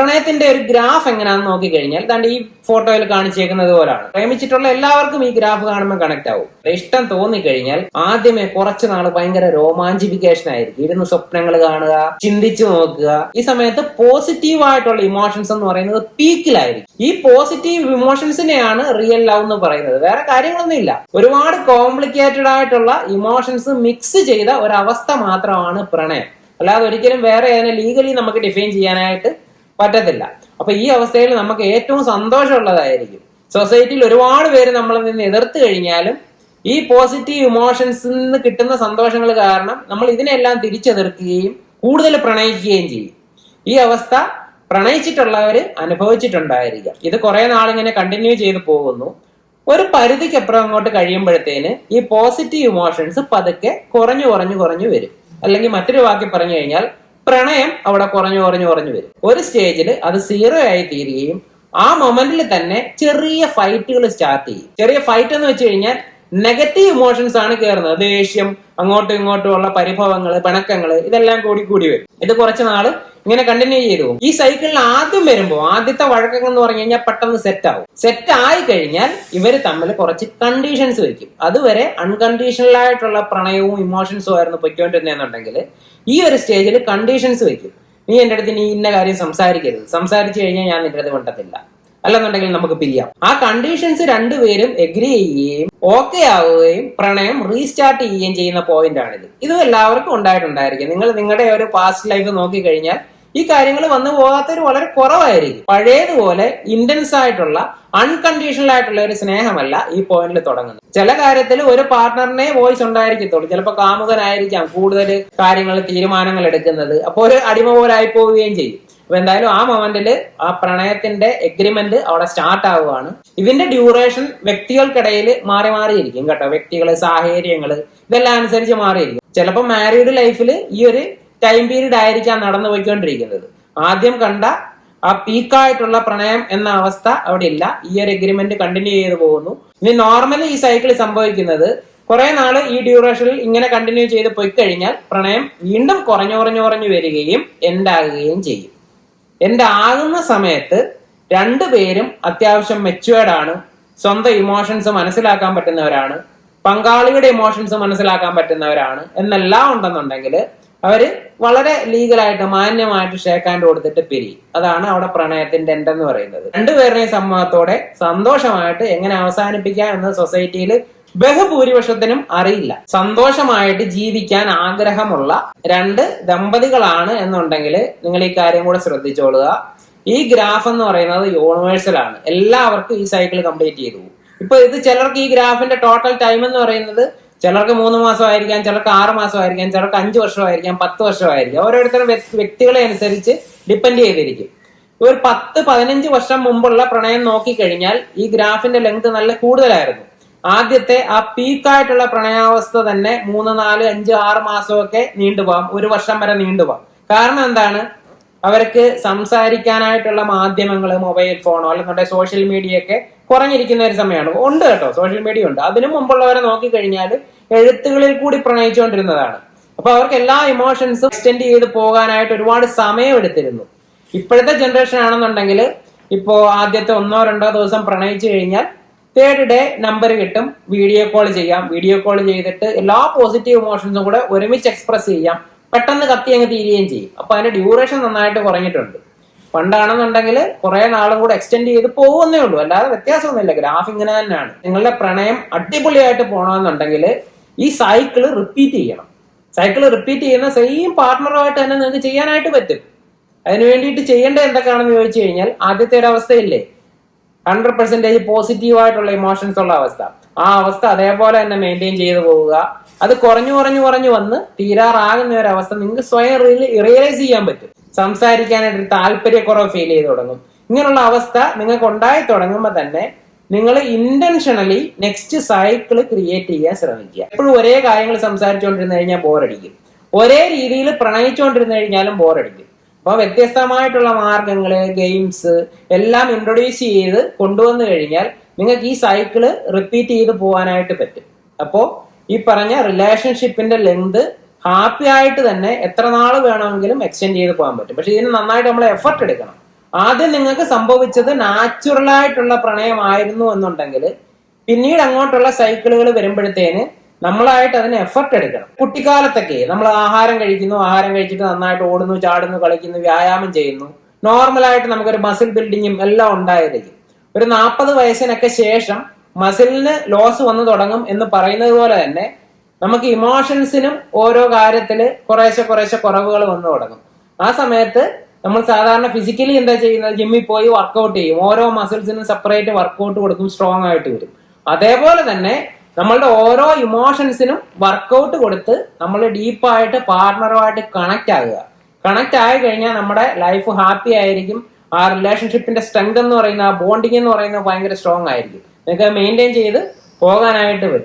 പ്രണയത്തിന്റെ ഒരു ഗ്രാഫ് എങ്ങനെയാണെന്ന് നോക്കിക്കഴിഞ്ഞാൽ ദാണ്ട് ഈ ഫോട്ടോയിൽ കാണിച്ചേക്കുന്നത് പോലാണ്. പ്രേമിച്ചിട്ടുള്ള എല്ലാവർക്കും ഈ ഗ്രാഫ് കാണുമ്പോൾ കണക്ട് ആവും. ഇഷ്ടം തോന്നിക്കഴിഞ്ഞാൽ ആദ്യമേ കുറച്ച് നാൾ ഭയങ്കര രോമാഞ്ചിഫിക്കേഷൻ ആയിരിക്കും. ഇരുന്ന് സ്വപ്നങ്ങൾ കാണുക ചിന്തിച്ചു നോക്കുക. ഈ സമയത്ത് പോസിറ്റീവ് ആയിട്ടുള്ള ഇമോഷൻസ് എന്ന് പറയുന്നത് പീക്കിലായിരിക്കും ഈ പോസിറ്റീവ് ഇമോഷൻസിനെയാണ് റിയൽ ലവ് എന്ന് പറയുന്നത്. വേറെ കാര്യങ്ങളൊന്നും ഇല്ല. ഒരുപാട് കോംപ്ലിക്കേറ്റഡ് ആയിട്ടുള്ള ഇമോഷൻസ് മിക്സ് ചെയ്ത ഒരവസ്ഥ മാത്രമാണ് പ്രണയം. അല്ലാതെ ഒരിക്കലും വേറെ അതിനെ ലീഗലി നമുക്ക് ഡിഫൈൻ ചെയ്യാനായിട്ട് പറ്റത്തില്ല. അപ്പൊ ഈ അവസ്ഥയിൽ നമുക്ക് ഏറ്റവും സന്തോഷമുള്ളതായിരിക്കും. സൊസൈറ്റിയിൽ ഒരുപാട് പേര് നമ്മളിൽ നിന്ന് എതിർത്ത് കഴിഞ്ഞാലും ഈ പോസിറ്റീവ് ഇമോഷൻസിൽ നിന്ന് കിട്ടുന്ന സന്തോഷങ്ങൾ കാരണം നമ്മൾ ഇതിനെല്ലാം തിരിച്ചെതിർക്കുകയും കൂടുതൽ പ്രണയിക്കുകയും ചെയ്യും. ഈ അവസ്ഥ പ്രണയിച്ചിട്ടുള്ളവര് അനുഭവിച്ചിട്ടുണ്ടായിരിക്കാം. ഇത് കുറെ നാളിങ്ങനെ കണ്ടിന്യൂ ചെയ്ത് പോകുന്നു. ഒരു പരിധിക്കപ്പുറം അങ്ങോട്ട് കഴിയുമ്പോഴത്തേന് ഈ പോസിറ്റീവ് ഇമോഷൻസ് പതുക്കെ കുറഞ്ഞു കുറഞ്ഞു കുറഞ്ഞു വരും. അല്ലെങ്കിൽ മറ്റൊരു വാക്കി പറഞ്ഞു കഴിഞ്ഞാൽ പ്രണയം അവിടെ കുറഞ്ഞു കുറഞ്ഞു കുറഞ്ഞു വരും. ഒരു സ്റ്റേജിൽ അത് സീറോ ആയി തീരുകയും ആ മൊമെന്റിൽ തന്നെ ചെറിയ ഫൈറ്റുകൾ സ്റ്റാർട്ട് ചെയ്യും. ചെറിയ ഫൈറ്റ് എന്ന് വെച്ച് കഴിഞ്ഞാൽ നെഗറ്റീവ് ഇമോഷൻസ് ആണ് കയറുന്നത് ദേഷ്യം അങ്ങോട്ടും ഇങ്ങോട്ടും ഉള്ള പരിഭവങ്ങൾ പിണക്കങ്ങൾ ഇതെല്ലാം കൂടി കൂടി വരും. ഇത് കുറച്ച് നാൾ ഇങ്ങനെ കണ്ടിന്യൂ ചെയ്തു. ഈ സൈക്കിളിൽ ആദ്യം വരുമ്പോൾ ആദ്യത്തെ വഴക്കങ്ങൾ എന്ന് പറഞ്ഞു കഴിഞ്ഞാൽ പെട്ടെന്ന് സെറ്റ് ആവും. സെറ്റ് ആയി കഴിഞ്ഞാൽ ഇവർ തമ്മിൽ കുറച്ച് കണ്ടീഷൻസ് വെക്കും അതുവരെ അൺകണ്ടീഷണൽ ആയിട്ടുള്ള പ്രണയവും ഇമോഷൻസും ആയിരുന്നു പൊയ്ക്കൊണ്ടിരുന്നെന്നുണ്ടെങ്കിൽ ഈ ഒരു സ്റ്റേജിൽ കണ്ടീഷൻസ് വെക്കും നീ എന്റെ അടുത്ത് നീ ഇന്ന കാര്യം സംസാരിക്കരുത്. സംസാരിച്ചു കഴിഞ്ഞാൽ ഞാൻ നിന്റെ അടുത്ത് കൊണ്ടത്തില്ല അല്ലെന്നുണ്ടെങ്കിൽ നമുക്ക് പിരിയാം ആ കണ്ടീഷൻസ് രണ്ടുപേരും എഗ്രി ചെയ്യുകയും ഓക്കെ ആവുകയും പ്രണയം റീസ്റ്റാർട്ട് ചെയ്യുകയും ചെയ്യുന്ന പോയിന്റ് ആണിത്. ഇത് എല്ലാവർക്കും ഉണ്ടായിട്ടുണ്ടായിരിക്കും. നിങ്ങൾ നിങ്ങളുടെ ഒരു പാസ്റ്റ് ലൈഫ് നോക്കിക്കഴിഞ്ഞാൽ ഈ കാര്യങ്ങൾ വന്നു പോകാത്തവർ വളരെ കുറവായിരിക്കും. പഴയതുപോലെ ഇന്റൻസ് ആയിട്ടുള്ള അൺകണ്ടീഷണൽ ആയിട്ടുള്ള ഒരു സ്നേഹമല്ല ഈ പോയിന്റിൽ തുടങ്ങുന്നത്. ചില കാര്യത്തിൽ ഒരു പാർട്ട്ണറിനെ വോയിസ് ഉണ്ടായിരിക്കത്തുള്ളൂ. ചിലപ്പോൾ കാമുകനായിരിക്കാം കൂടുതൽ കാര്യങ്ങൾ തീരുമാനങ്ങൾ എടുക്കുന്നത്. അപ്പോൾ ഒരു അടിമ പോലെ ആയി പോവുകയും ചെയ്യും. അപ്പൊ എന്തായാലും ആ മൊമെന്റിൽ ആ പ്രണയത്തിന്റെ എഗ്രിമെന്റ് അവിടെ സ്റ്റാർട്ട് ആവുകയാണ് ഇതിന്റെ ഡ്യൂറേഷൻ വ്യക്തികൾക്കിടയിൽ മാറി മാറിയിരിക്കും കേട്ടോ. വ്യക്തികൾ സാഹചര്യങ്ങൾ ഇതെല്ലാം അനുസരിച്ച് മാറിയിരിക്കും. ചിലപ്പോൾ മാരീഡ് ലൈഫിൽ ഈ ഒരു ടൈം പീരീഡ് ആയിരിക്കാം നടന്നു പോയിക്കൊണ്ടിരിക്കുന്നത്. ആദ്യം കണ്ട ആ പീക്കായിട്ടുള്ള പ്രണയം എന്ന അവസ്ഥ അവിടെ ഇല്ല. ഈ ഒരു എഗ്രിമെന്റ് കണ്ടിന്യൂ ചെയ്ത് പോകുന്നു. ഇനി നോർമലി ഈ സൈക്കിൾ സംഭവിക്കുന്നത് കുറെ നാൾ ഈ ഡ്യൂറേഷനിൽ ഇങ്ങനെ കണ്ടിന്യൂ ചെയ്ത് പോയി കഴിഞ്ഞാൽ പ്രണയം വീണ്ടും കുറഞ്ഞു കുറഞ്ഞു കുറഞ്ഞു വരികയും എൻഡ് ആകുകയും ചെയ്യും. എന്റെ ആകുന്ന സമയത്ത് രണ്ടുപേരും അത്യാവശ്യം മെച്ചുവേർഡ് ആണ്. സ്വന്തം ഇമോഷൻസ് മനസ്സിലാക്കാൻ പറ്റുന്നവരാണ്. പങ്കാളിയുടെ ഇമോഷൻസ് മനസ്സിലാക്കാൻ പറ്റുന്നവരാണ്. എന്നെല്ലാം ഉണ്ടെന്നുണ്ടെങ്കിൽ അവർ വളരെ ലീഗലായിട്ട് മാന്യമായിട്ട് ഷേക്ക് ഹാൻഡ് കൊടുത്തിട്ട് പിരി അതാണ് അവിടെ പ്രണയത്തിന്റെ എൻഡ് എന്ന് പറയുന്നത്. രണ്ടുപേരുടെയും സമ്മതത്തോടെ സന്തോഷമായിട്ട് എങ്ങനെ അവസാനിപ്പിക്കാം എന്ന് സൊസൈറ്റിയിൽ ബഹുഭൂരിപക്ഷത്തിനും അറിയില്ല. സന്തോഷമായിട്ട് ജീവിക്കാൻ ആഗ്രഹമുള്ള രണ്ട് ദമ്പതികളാണ് എന്നുണ്ടെങ്കിൽ നിങ്ങൾ ഈ കാര്യം കൂടെ ശ്രദ്ധിച്ചോളുക. ഈ ഗ്രാഫ് എന്ന് പറയുന്നത് യൂണിവേഴ്സൽ ആണ്. എല്ലാവർക്കും ഈ സൈക്കിൾ കംപ്ലീറ്റ് ചെയ്തു ഇപ്പൊ ഇത് ചിലർക്ക് ഈ ഗ്രാഫിന്റെ ടോട്ടൽ ടൈം എന്ന് പറയുന്നത് ചിലർക്ക് മൂന്ന് മാസമായിരിക്കാം ചിലർക്ക് ആറ് മാസമായിരിക്കാം ചിലർക്ക് അഞ്ച് വർഷമായിരിക്കാം പത്ത് വർഷമായിരിക്കാം. ഓരോരുത്തരും വ്യക്തി- വ്യക്തികളെ അനുസരിച്ച് ഡിപ്പെൻഡ് ചെയ്തിരിക്കും. ഒരു പത്ത് പതിനഞ്ച് വർഷം മുമ്പുള്ള പ്രണയം നോക്കിക്കഴിഞ്ഞാൽ ഈ ഗ്രാഫിന്റെ ലെങ്ത് നല്ല കൂടുതലായിരുന്നു. ആദ്യത്തെ ആ പീക്കായിട്ടുള്ള പ്രണയാവസ്ഥ തന്നെ മൂന്ന് നാല് അഞ്ച് ആറ് മാസമൊക്കെ നീണ്ടുപോകാം ഒരു വർഷം വരെ നീണ്ടുപോകാം കാരണം എന്താണ്? അവർക്ക് സംസാരിക്കാനായിട്ടുള്ള മാധ്യമങ്ങൾ മൊബൈൽ ഫോണോ അല്ലെന്നുണ്ടെങ്കിൽ സോഷ്യൽ മീഡിയ ഒക്കെ കുറഞ്ഞിരിക്കുന്ന ഒരു സമയമാണ്. ഉണ്ട് കേട്ടോ സോഷ്യൽ മീഡിയ ഉണ്ട്. അതിനു മുമ്പുള്ളവരെ നോക്കിക്കഴിഞ്ഞാൽ എഴുത്തുകളിൽ കൂടി പ്രണയിച്ചുകൊണ്ടിരുന്നതാണ്. അപ്പൊ അവർക്ക് എല്ലാ ഇമോഷൻസും എക്സ്റ്റെൻഡ് ചെയ്ത് പോകാനായിട്ട് ഒരുപാട് സമയം എടുത്തിരുന്നു. ഇപ്പോഴത്തെ ജനറേഷൻ ആണെന്നുണ്ടെങ്കിൽ ഇപ്പോ ആദ്യത്തെ ഒന്നോ രണ്ടോ ദിവസം പ്രണയിച്ചു കഴിഞ്ഞാൽ തേർഡ് ഡേ നമ്പർ കിട്ടും. വീഡിയോ കോൾ ചെയ്യാം. വീഡിയോ കോൾ ചെയ്തിട്ട് എല്ലാ പോസിറ്റീവ് ഇമോഷൻസും കൂടെ ഒരുമിച്ച് എക്സ്പ്രസ് ചെയ്യാം. പെട്ടെന്ന് കത്തി അങ്ങ് തീരുകയും ചെയ്യും. അപ്പൊ അതിന്റെ ഡ്യൂറേഷൻ നന്നായിട്ട് കുറഞ്ഞിട്ടുണ്ട്. പണ്ടാണെന്നുണ്ടെങ്കിൽ കുറെ നാളും കൂടെ എക്സ്റ്റെൻഡ് ചെയ്ത് പോകുന്നേ ഉള്ളൂ. അല്ലാതെ വ്യത്യാസമൊന്നുമില്ല. ഗ്രാഫ് ഇങ്ങനെ തന്നെയാണ്. നിങ്ങളുടെ പ്രണയം അടിപൊളിയായിട്ട് പോകണമെന്നുണ്ടെങ്കിൽ ഈ സൈക്കിൾ റിപ്പീറ്റ് ചെയ്യണം. സൈക്കിൾ റിപ്പീറ്റ് ചെയ്യുന്ന സെയിം പാർട്ട്ണറുമായിട്ട് തന്നെ നിങ്ങൾക്ക് ചെയ്യാനായിട്ട് പറ്റും. അതിന് വേണ്ടിയിട്ട് ചെയ്യേണ്ടത് എന്തൊക്കെയാണെന്ന് ചോദിച്ചു കഴിഞ്ഞാൽ ആദ്യത്തെ ഒരു അവസ്ഥയില്ലേ? ഹൺഡ്രഡ് പെർസെന്റേജ് പോസിറ്റീവ് ആയിട്ടുള്ള ഇമോഷൻസ് ഉള്ള അവസ്ഥ. ആ അവസ്ഥ അതേപോലെ തന്നെ മെയിന്റെയിൻ ചെയ്തു പോവുക. അത് കുറഞ്ഞു കുറഞ്ഞു കുറഞ്ഞു വന്ന് തീരാറാകുന്ന ഒരു അവസ്ഥ നിങ്ങൾക്ക് സ്വയം റിയലൈസ് ചെയ്യാൻ പറ്റും. സംസാരിക്കാനായിട്ട് താല്പര്യക്കുറവ് ഫീൽ ചെയ്ത് തുടങ്ങും. ഇങ്ങനെയുള്ള അവസ്ഥ നിങ്ങൾക്ക് ഉണ്ടായി തുടങ്ങുമ്പോൾ തന്നെ നിങ്ങൾ ഇന്റൻഷണലി നെക്സ്റ്റ് സൈക്കിൾ ക്രിയേറ്റ് ചെയ്യാൻ ശ്രമിക്കുക. എപ്പോഴും ഒരേ കാര്യങ്ങൾ സംസാരിച്ചുകൊണ്ടിരുന്നു കഴിഞ്ഞാൽ ബോറടിക്കും ഒരേ രീതിയിൽ പ്രണയിച്ചുകൊണ്ടിരുന്നു കഴിഞ്ഞാലും ബോറടിക്കും അപ്പോൾ വ്യത്യസ്തമായിട്ടുള്ള മാർഗങ്ങൾ ഗെയിംസ് എല്ലാം ഇൻട്രൊഡ്യൂസ് ചെയ്ത് കൊണ്ടുവന്നു കഴിഞ്ഞാൽ നിങ്ങൾക്ക് ഈ സൈക്കിൾ റിപ്പീറ്റ് ചെയ്ത് പോകാനായിട്ട് പറ്റും. അപ്പോ ഈ പറഞ്ഞ റിലേഷൻഷിപ്പിന്റെ ലെങ്ത് ഹാപ്പി ആയിട്ട് തന്നെ എത്ര നാൾ വേണമെങ്കിലും എക്സ്റ്റെൻഡ് ചെയ്ത് പോകാൻ പറ്റും. പക്ഷെ ഇതിന് നന്നായിട്ട് നമ്മൾ എഫർട്ട് എടുക്കണം. ആദ്യം നിങ്ങൾക്ക് സംഭവിച്ചത് നാച്ചുറൽ ആയിട്ടുള്ള പ്രണയമായിരുന്നു എന്നുണ്ടെങ്കിൽ പിന്നീട് അങ്ങോട്ടുള്ള സൈക്കിളുകൾ വരുമ്പോഴത്തേന് നമ്മളായിട്ട് അതിന് എഫർട്ട് എടുക്കണം. കുട്ടിക്കാലത്തൊക്കെ നമ്മൾ ആഹാരം കഴിക്കുന്നു ആഹാരം കഴിച്ചിട്ട് നന്നായിട്ട് ഓടുന്നു ചാടുന്നു കളിക്കുന്നു വ്യായാമം ചെയ്യുന്നു. നോർമലായിട്ട് നമുക്കൊരു മസിൽ ബിൽഡിങ്ങും എല്ലാം ഉണ്ടായിരിക്കും ഒരു നാൽപ്പത് വയസ്സിനൊക്കെ ശേഷം മസിലിന് ലോസ് വന്നു തുടങ്ങും എന്ന് പറയുന്നത് പോലെ തന്നെ നമുക്ക് ഇമോഷൻസിനും ഓരോ കാര്യത്തിൽ കുറേശ്ശെ കുറേശ്ശെ കുറവുകൾ വന്നു തുടങ്ങും. ആ സമയത്ത് നമ്മൾ സാധാരണ ഫിസിക്കലി എന്താ ചെയ്യുന്നത്? ജിമ്മിൽ പോയി വർക്കൗട്ട് ചെയ്യും. ഓരോ മസിൽസിനും സെപ്പറേറ്റ് വർക്കൗട്ട് കൊടുക്കും സ്ട്രോങ് ആയിട്ട് വരും. അതേപോലെ തന്നെ നമ്മളുടെ ഓരോ ഇമോഷൻസിനും വർക്കൗട്ട് കൊടുത്ത് നമ്മൾ ഡീപ്പായിട്ട് പാർട്ണറുമായിട്ട് കണക്ട് ആകുക. കണക്ട് ആയി കഴിഞ്ഞാൽ നമ്മുടെ ലൈഫ് ഹാപ്പി ആയിരിക്കും. ആ റിലേഷൻഷിപ്പിന്റെ സ്ട്രെങ്ത് എന്ന് പറയുന്ന ബോണ്ടിങ് എന്ന് പറയുന്നത് ഭയങ്കര സ്ട്രോങ് ആയിരിക്കും. നിങ്ങൾക്ക് മെയിന്റെയിൻ ചെയ്ത് പോകാനായിട്ട് പറ്റും.